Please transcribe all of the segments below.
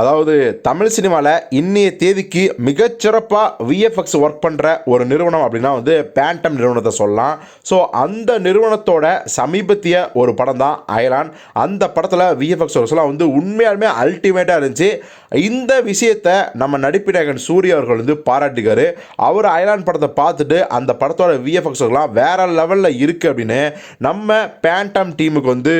அதாவது தமிழ் சினிமாவில் இன்னைய தேதிக்கு மிகச்சிறப்பாக விஎஃப்எக்ஸ் ஒர்க் பண்ணுற ஒரு நிறுவனம் அப்படின்னா வந்து பேண்டம் நிறுவனத்தை சொல்லலாம். ஸோ அந்த நிறுவனத்தோட சமீபத்திய ஒரு படம் தான் அயலான் அந்த படத்தில் விஎஃப்எக்ஸ் ஒர்க்ஸ்லாம் வந்து உண்மையாலுமே அல்டிமேட்டாக இருந்துச்சு. இந்த விஷயத்தை நம்ம நடிப்பினாயகன் சூர்யா அவர்கள் வந்து பாராட்டுக்கார் அவர் அயலான் படத்தை பார்த்துட்டு அந்த படத்தோட விஎஃப்எக்ஸ் ஒர்க்லாம் வேறு லெவலில் இருக்குது அப்படின்னு நம்ம பேண்டம் டீமுக்கு வந்து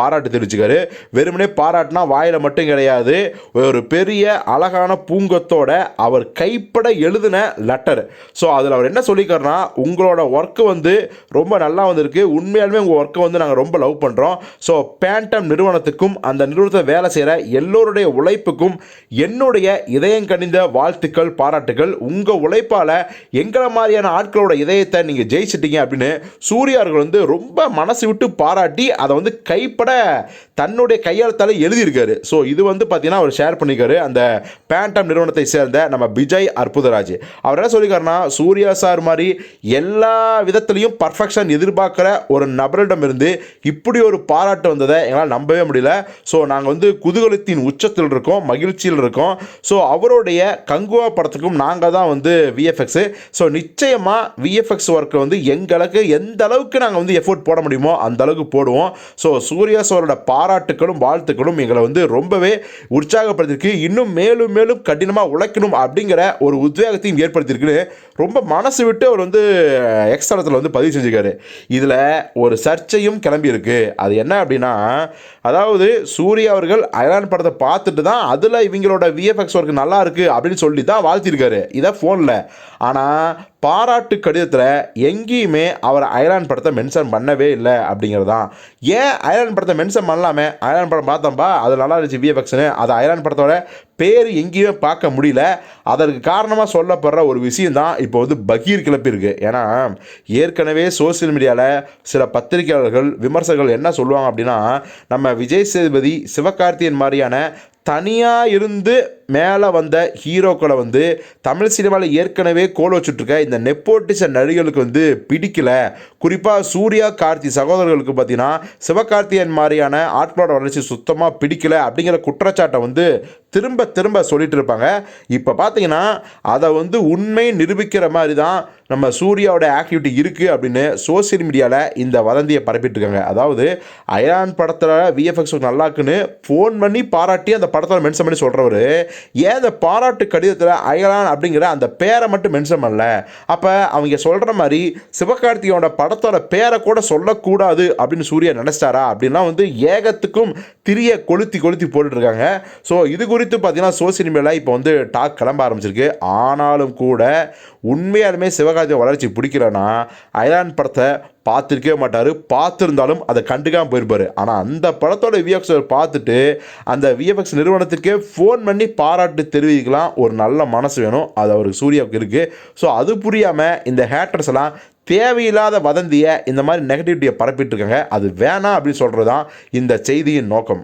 பாராட்டு தெரிவிச்சுக்காரு வெறுமனே பாராட்டினா வாயில் மட்டும் கிடையாது. ஒரு பெரிய அழகான பூங்கத்தோட அவர் கைப்பட எழுதின லெட்டர் ஸோ அதில் அவர் என்ன சொல்லிக்காருன்னா உங்களோட ஒர்க்கு வந்து ரொம்ப நல்லா வந்திருக்கு. உண்மையாலுமே உங்கள் ஒர்க்கை வந்து நாங்கள் ரொம்ப லவ் பண்ணுறோம் ஸோ பேண்டம் நிறுவனத்துக்கும் அந்த நிறுவனத்தை வேலை செய்கிற எல்லோருடைய உழைப்புக்கும் என்னுடைய இதயம் கனிந்த வாழ்த்துக்கள் பாராட்டுகள். உங்கள் உழைப்பால் எங்களை மாதிரியான ஆட்களோட இதயத்தை நீங்கள் ஜெயிச்சிட்டீங்க அப்படின்னு சூரியார்கள் வந்து ரொம்ப மனசு விட்டு பாராட்டி அதை வந்து கைப்பட தன்னுடைய கையெழுத்தால எழுதியிருக்காரு. ஸோ இது வந்து பார்த்தீங்கன்னா ஒரு ஷேர் பண்ணிக்காரு. அந்த பேண்டம் நிறுவனத்தை சேர்ந்த நம்ம விஜய் அற்புதராஜ். அவர் என்ன சொல்லியிருக்காருன்னா சூர்யா சார் மாதிரி எல்லா விதத்துலையும் பர்ஃபெக்ஷன் எதிர்பார்க்குற ஒரு நபரிடம் இருந்து இப்படி ஒரு பாராட்டு வந்ததை எங்களால் நம்பவே முடியல. ஸோ நாங்கள் வந்து குதூகலத்தின் உச்சத்தில் இருக்கோம் மகிழ்ச்சியில் இருக்கோம். ஸோ அவருடைய கங்குவா படத்துக்கும் நாங்கள் தான் வந்து விஎஃப்எக்ஸு ஸோ நிச்சயமாக விஎஃப்எக்ஸ் ஒர்க்கை வந்து எங்களுக்கு எந்த அளவுக்கு நாங்கள் வந்து எஃபோர்ட் போட முடியுமோ அந்த அளவுக்கு போடுவோம். ஸோ சூர்யா சாரோட பாராட்டுகளும் வாழ்த்துக்களும் எங்களை வந்து ரொம்பவே உற்சாகப்படுத்திருக்கு இன்னும் மேலும் மேலும் கடினமாக உழைக்கணும் அப்படிங்கிற ஒரு உத்வேகத்தையும் ஏற்படுத்தியிருக்குன்னு ரொம்ப மனசு விட்டு அவர் வந்து எக்ஸ்தலத்தில் வந்து பதிவு செஞ்சுக்காரு இதில் ஒரு சர்ச்சையும் கிளம்பி இருக்கு அது என்ன அப்படின்னா அதாவது சூர்யா அவர்கள் அயலான் படத்தை பார்த்துட்டு தான் அதில் இவங்களோட விஎஃப்எக்ஸ் ஒர்க் நல்லா இருக்கு அப்படின்னு சொல்லி தான் வாழ்த்திருக்காரு இதை ஃபோனில் ஆனால் பாராட்டு கடிதத்தில் எங்கேயுமே அவர் அயலான் படத்தை மென்ஷன் பண்ணவே இல்லை அப்படிங்கிறது தான் ஏன் அயலான் படத்தை மென்ஷன் பண்ணலாமே? அயலான் படம் பார்த்தோம்பா அது நல்லா இருந்துச்சு விஎஃப்எக்ஸ்னு அது அயலான் படத்தோட பேர் எங்கேயுமே பார்க்க முடியல. அதற்கு காரணமாக சொல்லப்படுற ஒரு விஷயம் தான் இப்போ வந்து பகீர் கிளப்பியிருக்கு ஏன்னா ஏற்கனவே சோசியல் மீடியாவில் சில பத்திரிகையாளர்கள் விமர்சகர்கள் என்ன சொல்லுவாங்க அப்படின்னா நம்ம விஜய் சேதுபதி சிவகார்த்தியன் மாதிரியான தனியாக இருந்து மேலே வந்த ஹீரோக்களை வந்து தமிழ் சினிமாவில் ஏற்கனவே கோல் வச்சுட்ருக்க இந்த நெப்போட்டிச நடிகர்களுக்கு வந்து பிடிக்கல. குறிப்பாக சூர்யா கார்த்தி சகோதரர்களுக்கு பார்த்தீங்கன்னா சிவகார்த்தியன் மாதிரியான ஆட்களோட வளர்ச்சி சுத்தமாக பிடிக்கல அப்படிங்கிற குற்றச்சாட்டை வந்து திரும்ப திரும்ப சொல்லிட்டு இருப்பாங்க. இப்போ பார்த்தீங்கன்னா அதை வந்து உண்மை நிரூபிக்கிற மாதிரி தான் நம்ம சூர்யாவோட ஆக்டிவிட்டி இருக்குது அப்படின்னு சோசியல் மீடியாவில் இந்த வதந்தியை பரப்பிட்டு இருக்காங்க. அதாவது அயான் படத்தில் விஎஃப்எக்ஸ் நல்லா இருக்குன்னு ஃபோன் பண்ணி பாராட்டி அந்த படத்தில் மென்ஷன் பண்ணி சொல்கிறவர் ஏதை பாராட்டு கடிதத்தில் அயலான் அப்படிங்கிற அந்த பேரை மட்டும் மென்ஷன் பண்ணல? அப்போ அவங்க சொல்கிற மாதிரி சிவகார்த்தியோட படத்தோட பேரை கூட சொல்லக்கூடாது அப்படின்னு சூர்யா நினச்சிட்டாரா அப்படின்லாம் வந்து ஏகத்துக்கும் திரிய கொளுத்தி கொளுத்தி போட்டுட்ருக்காங்க. ஸோ இது குறித்து பார்த்தீங்கன்னா சோசியல் மீடியாவில் இப்போ வந்து டாக் கிளம்ப ஆரம்பிச்சிருக்கு. ஆனாலும் கூட உண்மையாலுமே சிவகார்த்திய வளர்ச்சி பிடிக்கலன்னா அயலான் படத்தை பார்த்துருக்கவே மாட்டார். பார்த்துருந்தாலும் அதை கண்டுக்காமல் போயிருப்பார். ஆனால் அந்த படத்தோட விஎஃப்எக்ஸ் பார்த்துட்டு அந்த விஎஃப்எக்ஸ் நிறுவனத்துக்கே ஃபோன் பண்ணி பாராட்டு தெரிவிக்கலாம். ஒரு நல்ல மனசு வேணும். அது அவருக்கு சூர்யாவுக்கு இருக்குது ஸோ அது புரியாமல் இந்த ஹேட்டர்ஸ் எல்லாம் தேவையில்லாத வதந்தியை இந்த மாதிரி நெகட்டிவிட்டியை பரப்பிட்டு இருக்காங்க. அது வேணாம் அப்படின்னு சொல்கிறது தான் இந்த செய்தியின் நோக்கம்.